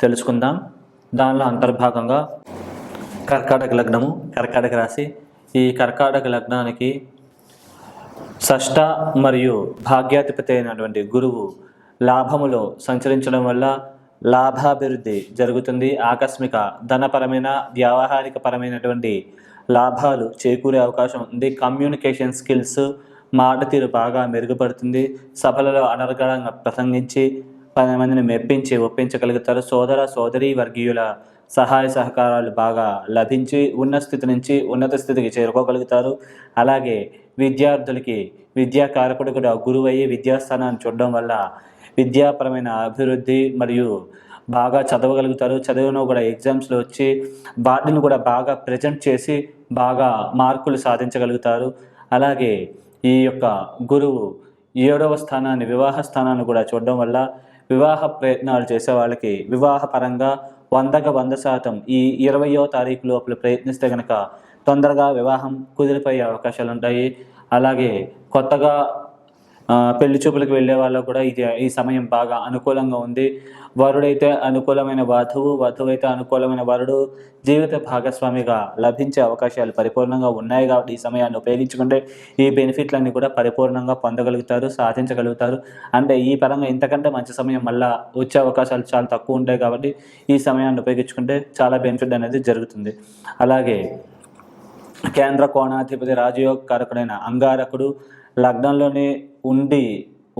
తెలుసుకుందాం. దానిలో అంతర్భాగంగా కర్కాటక లగ్నము కర్కాటక రాశి. ఈ కర్కాటక లగ్నానికి షష్ట మరియు భాగ్యాధిపతి అయినటువంటి గురువు లాభములో సంచరించడం వల్ల లాభాభివృద్ధి జరుగుతుంది. ఆకస్మిక ధనపరమైన వ్యావహారిక పరమైనటువంటి లాభాలు చేకూరే అవకాశం ఉంది. కమ్యూనికేషన్ స్కిల్స్ మాట తీరు బాగా మెరుగుపడుతుంది. సభలలో అనర్గళంగా ప్రసంగించి పది మందిని మెప్పించి ఒప్పించగలుగుతారు. సోదర సోదరి వర్గీయుల సహాయ సహకారాలు బాగా లభించి ఉన్న స్థితి నుంచి ఉన్నత స్థితికి చేరుకోగలుగుతారు. అలాగే విద్యార్థులకి విద్యా కారకుడు కూడా గురువయ్యి విద్యాస్థానాన్ని చూడడం వల్ల విద్యాపరమైన అభివృద్ధి మరియు బాగా చదవగలుగుతారు. చదివిన కూడా ఎగ్జామ్స్లో వచ్చి వాటిని కూడా బాగా ప్రజెంట్ చేసి బాగా మార్కులు సాధించగలుగుతారు. అలాగే ఈ యొక్క గురువు ఏడవ స్థానాన్ని వివాహ స్థానాన్ని కూడా చూడడం వల్ల వివాహ ప్రయత్నాలు చేసే వాళ్ళకి వివాహపరంగా వందకు వంద శాతం ఈ ఇరవయో తారీఖు లోపల ప్రయత్నిస్తే కనుక తొందరగా వివాహం కుదిరిపోయే అవకాశాలు ఉంటాయి అలాగే కొత్తగా పెళ్ళి చూపులకు వెళ్ళే వాళ్ళకు కూడా ఇది ఈ సమయం బాగా అనుకూలంగా ఉంది. వరుడైతే అనుకూలమైన వధువు వధువు అయితే అనుకూలమైన వరుడు జీవిత భాగస్వామిగా లభించే అవకాశాలు పరిపూర్ణంగా ఉన్నాయి కాబట్టి ఈ సమయాన్ని ఉపయోగించుకుంటే ఈ బెనిఫిట్లన్నీ కూడా పరిపూర్ణంగా పొందగలుగుతారు సాధించగలుగుతారు. అంటే ఈ పరంగా ఇంతకంటే మంచి సమయం మళ్ళా వచ్చే అవకాశాలు చాలా తక్కువ ఉంటాయి కాబట్టి ఈ సమయాన్ని ఉపయోగించుకుంటే చాలా బెనిఫిట్ అనేది జరుగుతుంది. అలాగే కేంద్ర కోణాధిపతి రాజయోగ కారకుడైన అంగారకుడు లగ్నంలోనే ఉండి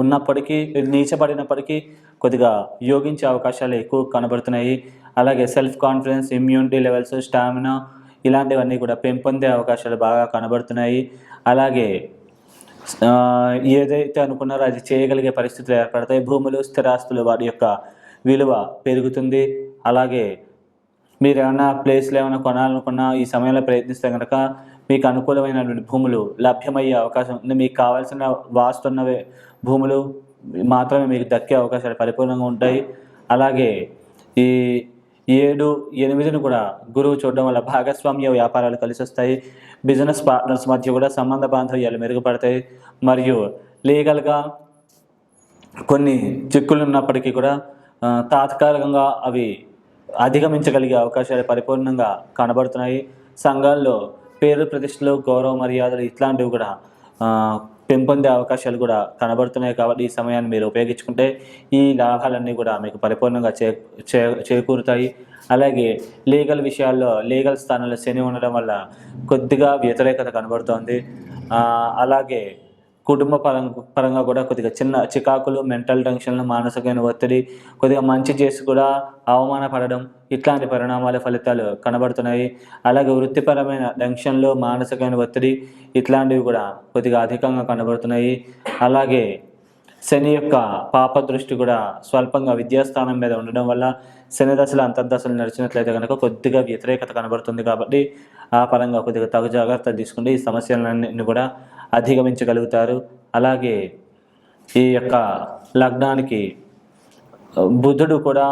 ఉన్నప్పటికీ నీచబడినప్పటికీ కొద్దిగా యోగించే అవకాశాలు ఎక్కువ కనబడుతున్నాయి. అలాగే self confidence immunity levels stamina ఇలాంటివన్నీ కూడా పెంపొందే అవకాశాలు బాగా కనబడుతున్నాయి. అలాగే ఏదైతే అనుకున్నారో అది చేయగలిగే పరిస్థితులు ఏర్పడతాయి. భూములు స్థిరాస్తులు వాటి యొక్క విలువ పెరుగుతుంది. అలాగే మీరు ఏమైనా ప్లేస్లు ఏమైనా కొనాలనుకున్నా ఈ సమయంలో ప్రయత్నిస్తే కనుక మీకు అనుకూలమైనటువంటి భూములు లభ్యమయ్యే అవకాశం ఉంది. మీకు కావాల్సిన వాస్తున్నవే భూములు మాత్రమే మీకు దక్కే అవకాశాలు పరిపూర్ణంగా ఉంటాయి. అలాగే ఈ ఏడు ఎనిమిదిని కూడా గురువు చూడడం వల్ల భాగస్వామ్య వ్యాపారాలు కలిసి వస్తాయి బిజినెస్ పార్ట్నర్స్ మధ్య కూడా సంబంధ బాంధవ్యాలు మెరుగుపడతాయి. మరియు లీగల్గా కొన్ని చిక్కులు ఉన్నప్పటికీ కూడా తాత్కాలికంగా అవి అధిగమించగలిగే అవకాశాలు పరిపూర్ణంగా కనబడుతున్నాయి. సంఘాల్లో పేరు ప్రతిష్టలు గౌరవ మర్యాదలు ఇట్లాంటివి కూడా పెంపొందే అవకాశాలు కూడా కనబడుతున్నాయి కాబట్టి ఈ సమయాన్ని మీరు ఉపయోగించుకుంటే ఈ లాభాలన్నీ కూడా మీకు పరిపూర్ణంగా చే చే చేకూరుతాయి. అలాగే లీగల్ విషయాల్లో లీగల్ స్థానంలో శని ఉండడం వల్ల కొద్దిగా వ్యతిరేకత కనబడుతోంది. అలాగే కుటుంబ పరంగా పరంగా కూడా కొద్దిగా చిన్న చికాకులు మెంటల్ టెన్షన్లు మానసికమైన ఒత్తిడి కొద్దిగా మంచి చేసి కూడా అవమానపడడం ఇట్లాంటి పరిణామాల ఫలితాలు కనబడుతున్నాయి. అలాగే వృత్తిపరమైన టెన్షన్లు మానసికమైన ఒత్తిడి ఇట్లాంటివి కూడా కొద్దిగా అధికంగా కనబడుతున్నాయి. అలాగే శని యొక్క పాప దృష్టి కూడా స్వల్పంగా విద్యాస్థానం మీద ఉండడం వల్ల శని దశలు అంతర్దశలు నడిచినట్లయితే కనుక కొద్దిగా వ్యతిరేకత కనబడుతుంది కాబట్టి ఆ పరంగా కొద్దిగా తగు జాగ్రత్తలు తీసుకుంటే ఈ సమస్యలన్నీ కూడా అధిగమించగలుగుతారు. అలాగే ఈ యొక్క లగ్నానికి బుధుడు కూడా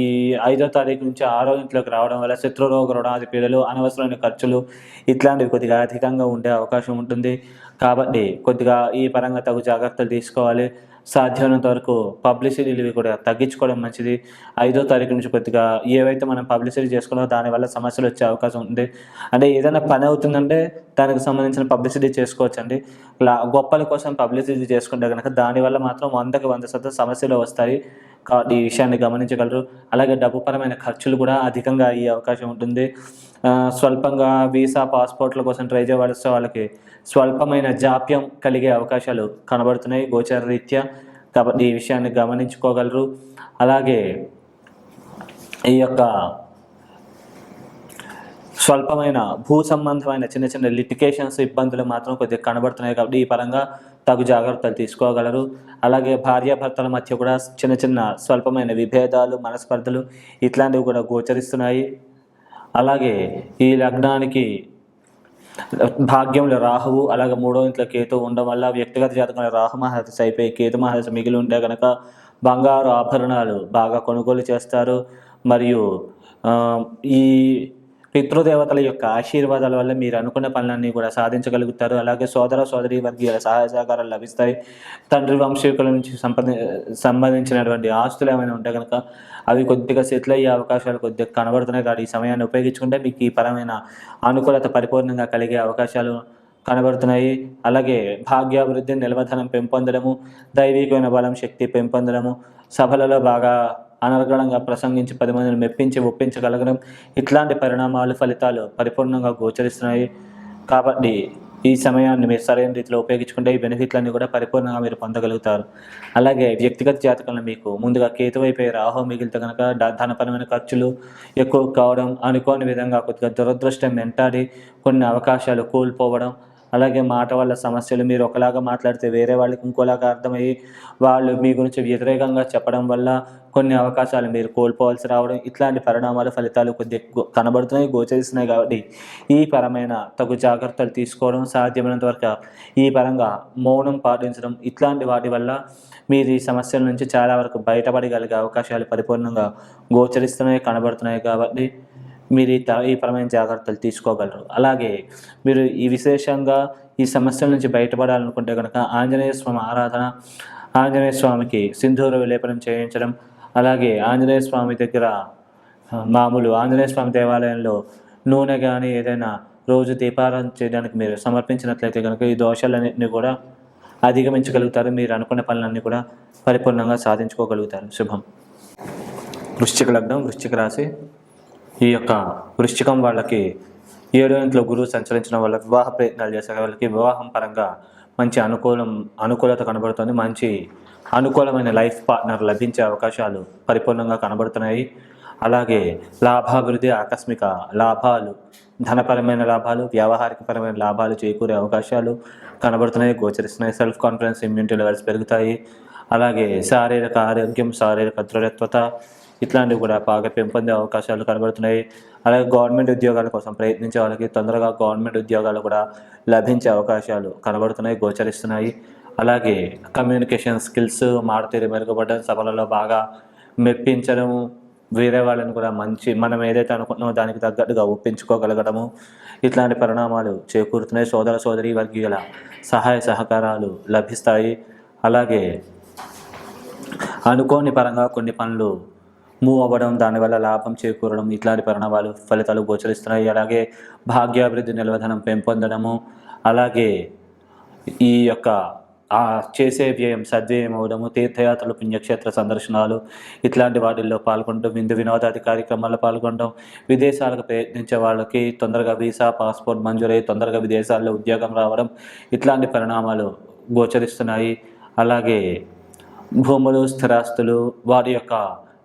ఈ ఐదో తారీఖు నుంచి ఆరో ఇంట్లోకి రావడం వల్ల శత్రురోగ రుణాది పీడలు అనవసరమైన ఖర్చులు ఇట్లాంటివి కొద్దిగా అధికంగా ఉండే అవకాశం ఉంటుంది. కాబట్టి కొద్దిగా ఈ పరంగా తగు జాగ్రత్తలు తీసుకోవాలి. సాధ్యమైనంత వరకు పబ్లిసిటీలు ఇవి కూడా తగ్గించుకోవడం మంచిది. ఐదో తారీఖు నుంచి కొద్దిగా ఏవైతే మనం పబ్లిసిటీ చేసుకున్నామో దానివల్ల సమస్యలు వచ్చే అవకాశం ఉంది. అంటే ఏదైనా పని అవుతుందంటే దానికి సంబంధించిన పబ్లిసిటీ చేసుకోవచ్చు అండి గొప్పల కోసం పబ్లిసిటీ చేసుకుంటే కనుక దానివల్ల మాత్రం వందకి వంద శాతం సమస్యలు వస్తాయి. కాబట్టి ఈ విషయాన్ని గమనించగలరు. అలాగే డబ్బుపరమైన ఖర్చులు కూడా అధికంగా అయ్యే అవకాశం ఉంటుంది. స్వల్పంగా వీసా పాస్పోర్ట్ల కోసం ట్రై చేయవలసిన వాళ్ళకి స్వల్పమైన జాప్యం కలిగే అవకాశాలు కనబడుతున్నాయి గోచర రీత్యా. కాబట్టి ఈ విషయాన్ని గమనించుకోగలరు. అలాగే ఈ యొక్క స్వల్పమైన భూ సంబంధమైన చిన్న చిన్న లిటికేషన్స్ ఇబ్బందులు మాత్రం కొద్దిగా కనబడుతున్నాయి. కాబట్టి ఈ పరంగా తగు జాగ్రత్తలు తీసుకోగలరు. అలాగే భార్యాభర్తల మధ్య కూడా చిన్న చిన్న స్వల్పమైన విభేదాలు మనస్పర్ధలు ఇట్లాంటివి కూడా గోచరిస్తున్నాయి. అలాగే ఈ లగ్నానికి భాగ్యంలో రాహువు అలాగే మూడో ఇంట్లో కేతు ఉండడం వల్ల వ్యక్తిగత జాతకంలో రాహు మహర్దశ అయిపోయి కేతు మహర్దశ మిగిలి ఉంటే కనుక బంగారు ఆభరణాలు బాగా కొనుగోలు చేస్తారు. మరియు ఈ పితృదేవతల యొక్క ఆశీర్వాదాల వల్ల మీరు అనుకున్న పనులన్నీ కూడా సాధించగలుగుతారు. అలాగే సోదర సోదరి వర్గీయుల సహాయ సహకారాలు లభిస్తాయి. తండ్రి వంశీకుల నుంచి సంపద సంబంధించినటువంటి ఆస్తులు ఏమైనా ఉంటే కనుక అవి కొద్దిగా సెటిల్ అయ్యే అవకాశాలు కొద్దిగా కనబడుతున్నాయి. కాబట్టి ఈ సమయాన్ని ఉపయోగించుకుంటే మీకు ఈ పరమైన అనుకూలత పరిపూర్ణంగా కలిగే అవకాశాలు కనబడుతున్నాయి. అలాగే భాగ్యాభివృద్ధి నిల్వధనం పెంపొందడము దైవికమైన బలం శక్తి పెంపొందడము సభలలో బాగా అనర్గళంగా ప్రసంగించి పది మందిని మెప్పించి ఒప్పించగలగడం. ఇట్లాంటి పరిణామాలు ఫలితాలు పరిపూర్ణంగా గోచరిస్తున్నాయి. కాబట్టి ఈ సమయాన్ని మీరు సరైన రీతిలో ఉపయోగించుకుంటే ఈ బెనిఫిట్లన్నీ కూడా పరిపూర్ణంగా మీరు పొందగలుగుతారు. అలాగే వ్యక్తిగత జాతకంలో మీకు ముందుగా కేతువైపోయి రాహో మిగిలితే కనుక ధనపరమైన ఖర్చులు ఎక్కువ కావడం అనుకోని విధంగా కొద్దిగా దురదృష్టం వెంటాడి కొన్ని అవకాశాలు కోల్పోవడం అలాగే మాట వల్ల సమస్యలు మీరు ఒకలాగా మాట్లాడితే వేరే వాళ్ళకి ఇంకోలాగా అర్థమయ్యి వాళ్ళు మీ గురించి వ్యతిరేకంగా చెప్పడం వల్ల కొన్ని అవకాశాలు మీరు కోల్పోవాల్సి రావడం ఇట్లాంటి పరిణామాలు ఫలితాలు కొద్దిగా కనబడుతున్నాయి గోచరిస్తున్నాయి కాబట్టి ఈ పరమైన తగు జాగ్రత్తలు తీసుకోవడం సాధ్యమైనంత వరకు ఈ పరంగా మౌనం పాటించడం ఇట్లాంటి వాటి వల్ల మీరు ఈ సమస్యల నుంచి చాలా వరకు బయటపడగలిగే అవకాశాలు పరిపూర్ణంగా గోచరిస్తున్నాయి కనబడుతున్నాయి కాబట్టి మీరు ఈ ఈ పరమైన జాగ్రత్తలు తీసుకోగలరు. అలాగే మీరు ఈ విశేషంగా ఈ సమస్యల నుంచి బయటపడాలనుకుంటే కనుక ఆంజనేయ స్వామి ఆరాధన ఆంజనేయ స్వామికి సింధూర విలేపనం చేయించడం అలాగే ఆంజనేయ స్వామి దగ్గర మామూలు ఆంజనేయ స్వామి దేవాలయంలో నూనె కానీ ఏదైనా రోజు దీపారాధన చేయడానికి మీరు సమర్పించినట్లయితే కనుక ఈ దోషాలన్నింటినీ కూడా అధిగమించగలుగుతారు. మీరు అనుకున్న పనులన్నీ కూడా పరిపూర్ణంగా సాధించుకోగలుగుతారు. శుభం. వృశ్చిక లగ్నం వృశ్చిక రాశి. ఈ యొక్క వృశ్చికం వాళ్ళకి ఏడో ఇంట్లో గురువు సంచరించిన వల్ల వివాహ ప్రయత్నాలు చేసే వాళ్ళకి వివాహం పరంగా మంచి అనుకూలం అనుకూలత కనబడుతుంది. మంచి అనుకూలమైన లైఫ్ పార్ట్నర్ లభించే అవకాశాలు పరిపూర్ణంగా కనబడుతున్నాయి. అలాగే లాభాభివృద్ధి ఆకస్మిక లాభాలు ధనపరమైన లాభాలు వ్యావహారికపరమైన లాభాలు చేకూరే అవకాశాలు కనబడుతున్నాయి. గోచరిస్తున్నాయి. సెల్ఫ్ కాన్ఫిడెన్స్ ఇమ్యూనిటీ లెవెల్స్ పెరుగుతాయి. అలాగే శారీరక ఆరోగ్యం శారీరక దృఢత్వత ఇట్లాంటివి కూడా బాగా పెంపొందే అవకాశాలు కనబడుతున్నాయి. అలాగే గవర్నమెంట్ ఉద్యోగాల కోసం ప్రయత్నించే వాళ్ళకి తొందరగా గవర్నమెంట్ ఉద్యోగాలు కూడా లభించే అవకాశాలు కనబడుతున్నాయి గోచరిస్తున్నాయి. అలాగే కమ్యూనికేషన్ స్కిల్స్ మారుతీరు మెరుగుపడడం సభలలో బాగా మెప్పించడం వేరే వాళ్ళని కూడా మంచి మనం ఏదైతే అనుకుంటున్నామో దానికి తగ్గట్టుగా ఒప్పించుకోగలగడము. ఇట్లాంటి పరిణామాలు చేకూరుతున్నాయి. సోదర సోదరి వర్గీయుల సహాయ సహకారాలు లభిస్తాయి. అలాగే అనుకోని పరంగా కొన్ని పనులు మూవ్ అవ్వడం దానివల్ల లాభం చేకూరడం ఇట్లాంటి పరిణామాలు ఫలితాలు గోచరిస్తున్నాయి. అలాగే భాగ్యాభివృద్ధి నిల్వధనం పెంపొందడము అలాగే ఈ యొక్క ఆ చేసే వ్యయం సద్వ్యయం అవడము తీర్థయాత్రలు పుణ్యక్షేత్ర సందర్శనాలు ఇట్లాంటి వాటిల్లో పాల్గొనడం విందు వినోదాది కార్యక్రమాల్లో పాల్గొనడం విదేశాలకు ప్రయత్నించే వాళ్ళకి తొందరగా వీసా పాస్పోర్ట్ మంజూరై తొందరగా విదేశాల్లో ఉద్యోగం రావడం ఇట్లాంటి పరిణామాలు గోచరిస్తున్నాయి. అలాగే భూములు స్థిరాస్తులు వారి యొక్క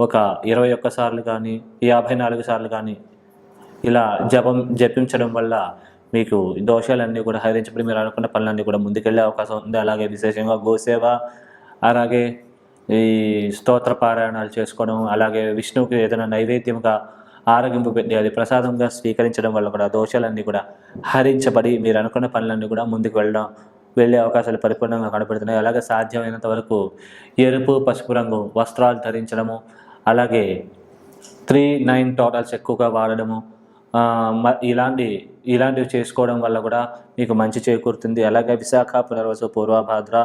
ఒక ఇరవై ఒక్క సార్లు కానీ యాభై నాలుగు సార్లు కానీ ఇలా జపం జపించడం వల్ల మీకు ఈ దోషాలన్నీ కూడా హరించబడి మీరు అనుకున్న పనులన్నీ కూడా ముందుకెళ్ళే అవకాశం ఉంది. అలాగే విశేషంగా గోసేవ అలాగే ఈ స్తోత్ర పారాయణాలు చేసుకోవడం అలాగే విష్ణువుకి ఏదైనా నైవేద్యంగా ఆరగింపు పెట్టి అది ప్రసాదంగా స్వీకరించడం వల్ల కూడా దోషాలన్నీ కూడా హరించబడి మీరు అనుకున్న పనులన్నీ కూడా ముందుకు వెళ్ళడం వెళ్ళే అవకాశాలు పరిపూర్ణంగా కనబడుతున్నాయి అలాగే సాధ్యమైనంత వరకు ఎరుపు పసుపు రంగు వస్త్రాలు ధరించడము అలాగే త్రీ నైన్ టోటల్స్ ఎక్కువగా వాడడము మ- ఇలాంటి ఇలాంటివి చేసుకోవడం వల్ల కూడా మీకు మంచి చేకూరుతుంది. అలాగే విశాఖ పునర్వసు పూర్వభాద్ర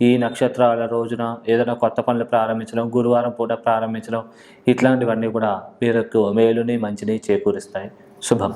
ఈ నక్షత్రాల రోజున ఏదైనా కొత్త పనులు ప్రారంభించడం గురువారం పూట ప్రారంభించడం ఇట్లాంటివన్నీ కూడా మీకు మేలుని మంచిని చేకూరుస్తాయి. శుభం.